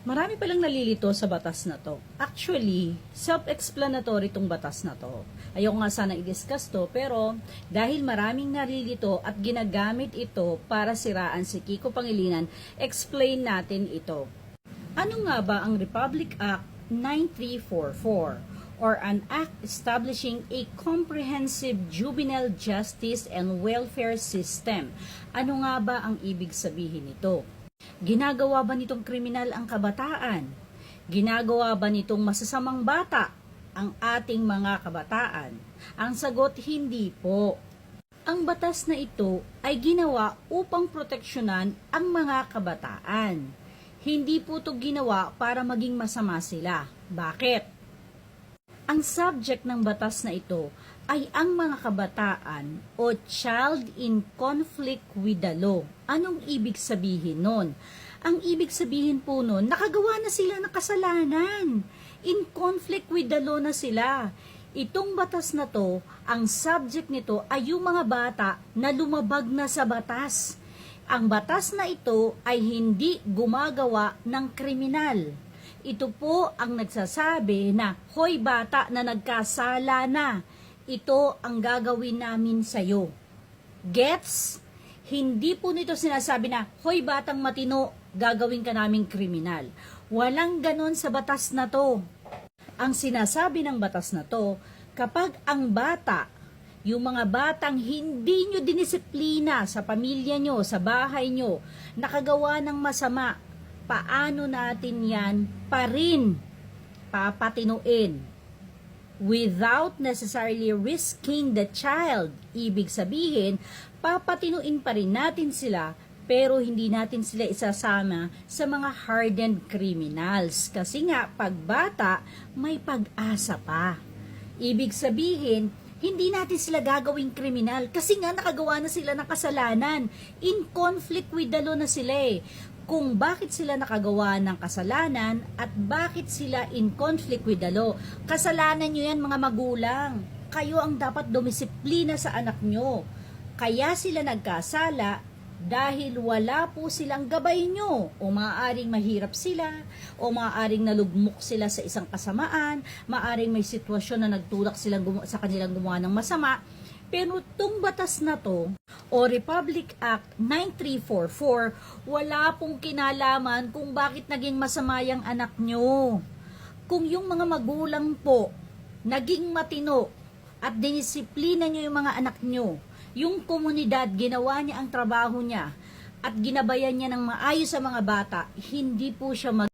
Marami palang nalilito sa batas na to. Actually, self-explanatory tong batas na to. Ayoko nga sana i-discuss to, pero dahil maraming nalilito at ginagamit ito para siraan si Kiko Pangilinan, explain natin ito. Ano nga ba ang Republic Act 9344 or an act establishing a comprehensive juvenile justice and welfare system? Ano nga ba ang ibig sabihin nito? Ginagawa ba nitong kriminal ang kabataan? Ginagawa ba nitong masasamang bata ang ating mga kabataan? Ang sagot, hindi po. Ang batas na ito ay ginawa upang proteksyonan ang mga kabataan. Hindi po ito ginawa para maging masama sila. Bakit? Ang subject ng batas na ito ay ang mga kabataan o child in conflict with the law. Anong ibig sabihin nun? Ang ibig sabihin po nun, nakagawa na sila ng kasalanan. In conflict with the law na sila. Itong batas na to, ang subject nito ay yung mga bata na lumabag na sa batas. Ang batas na ito ay hindi gumagawa ng kriminal. Ito po ang nagsasabi na, Hoy bata na nagkasala na, ito ang gagawin namin sa'yo. Gets? Hindi po nito sinasabi na, Hoy batang matino, gagawin ka naming kriminal. Walang ganon sa batas na to. Ang sinasabi ng batas na to, kapag ang bata, yung mga batang hindi nyo dinisiplina sa pamilya nyo, sa bahay nyo, nakagawa ng masama, paano natin yan pa rin papatinuin without necessarily risking the child. Ibig sabihin, papatinuin pa rin natin sila pero hindi natin sila isasama sa mga hardened criminals. Kasi nga, pag bata, may pag-asa pa. Ibig sabihin, hindi natin sila gagawing kriminal kasi nga nakagawa na sila ng kasalanan. In conflict with the law na sila eh. Kung bakit sila nakagawa ng kasalanan at bakit sila in conflict with the law. Kasalanan nyo yan mga magulang. Kayo ang dapat dumisiplina sa anak nyo. Kaya sila nagkasala dahil wala po silang gabay nyo o maaaring mahirap sila o maaaring nalugmok sila sa isang kasamaan, maaaring may sitwasyon na nagtulak silang sa kanilang gumawa ng masama. Pero itong batas na to o Republic Act 9344, wala pong kinalaman kung bakit naging masama anak nyo. Kung yung mga magulang po naging matino at dinisiplina nyo yung mga anak nyo, yung komunidad, ginawa niya ang trabaho niya at ginabayan niya ng maayos sa mga bata, hindi po siya mag